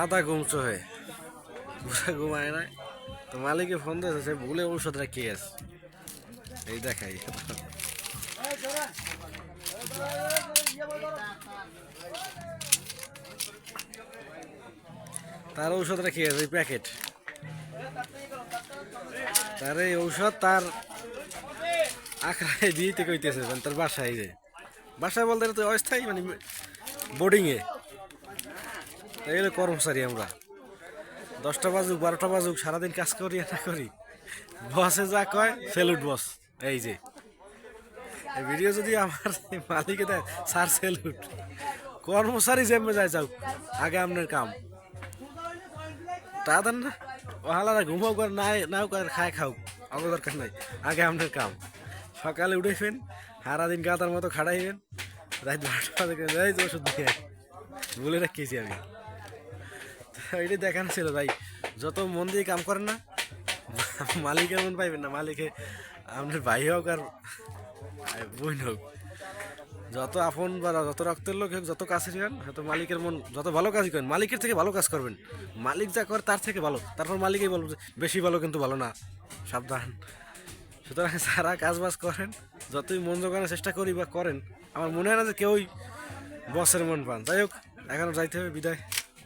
আধা ঘুমছো হয়ে পুরা ঘুমায় না তো মালিকে ফোন দিয়েছে, সে ভুলে ঔষধ রেখে গেছে। এই দেখাই। তার ঔষধ রেখে গেছে, এই প্যাকেট তার এই ঔষধ তার আখড়ায় দিতে কইতেছে মানে তার বাসায় যে। বাসায় বলতে তো অস্থায়ী মানে বোর্ডিংয়ে এই হলো কর্মচারী আমরা। দশটা বাজুক, বারোটা বাজুক, সারাদিন কাজ করি এটা করি। বসে যা কয় সেলুট বস। এই যে। ভিডিও যদি আমার মালিকে দেয়, স্যার সেলুট কর্মচারী জেমে যায় যাও, আগে আপনার কাম। তা দেন না ওহালারা ঘুমাও করে, নাই, নাও করে, খায় খাও আমার দরকার নাই, আগে আপনার কাম। সকালে উঠেছেন, সারাদিন গাদার মতো খাড়াইবেন, রাত বারোটা বাজে ওষুধ দিয়ে। বলে রাখিয়েছি আমি। তো এইটা দেখানো ছিল ভাই। যত মন দিয়ে কাম করেন না, মালিকের মন পাইবেন না। মালিকে আপনার ভাই হোক আর বোন হোক। যত আপন বা যত রক্তের লোক হোক, যত কাছের হন হয়তো মালিকের মন, যত ভালো কাজই করেন, মালিকের থেকে ভালো কাজ করবেন। মালিক যা করে তার থেকে ভালো। তারপর মালিকই বলব যে, বেশি ভালো কিন্তু ভালো না। সাবধান। সুতরাং সারা কাজ বাজ করেন। যতই মন জোগানোর চেষ্টা করি বা করেন, আমার মনে হয় না যে কেউই বসের মন পান। যাই হোক এখনও যাইতে হবে, বিদায়।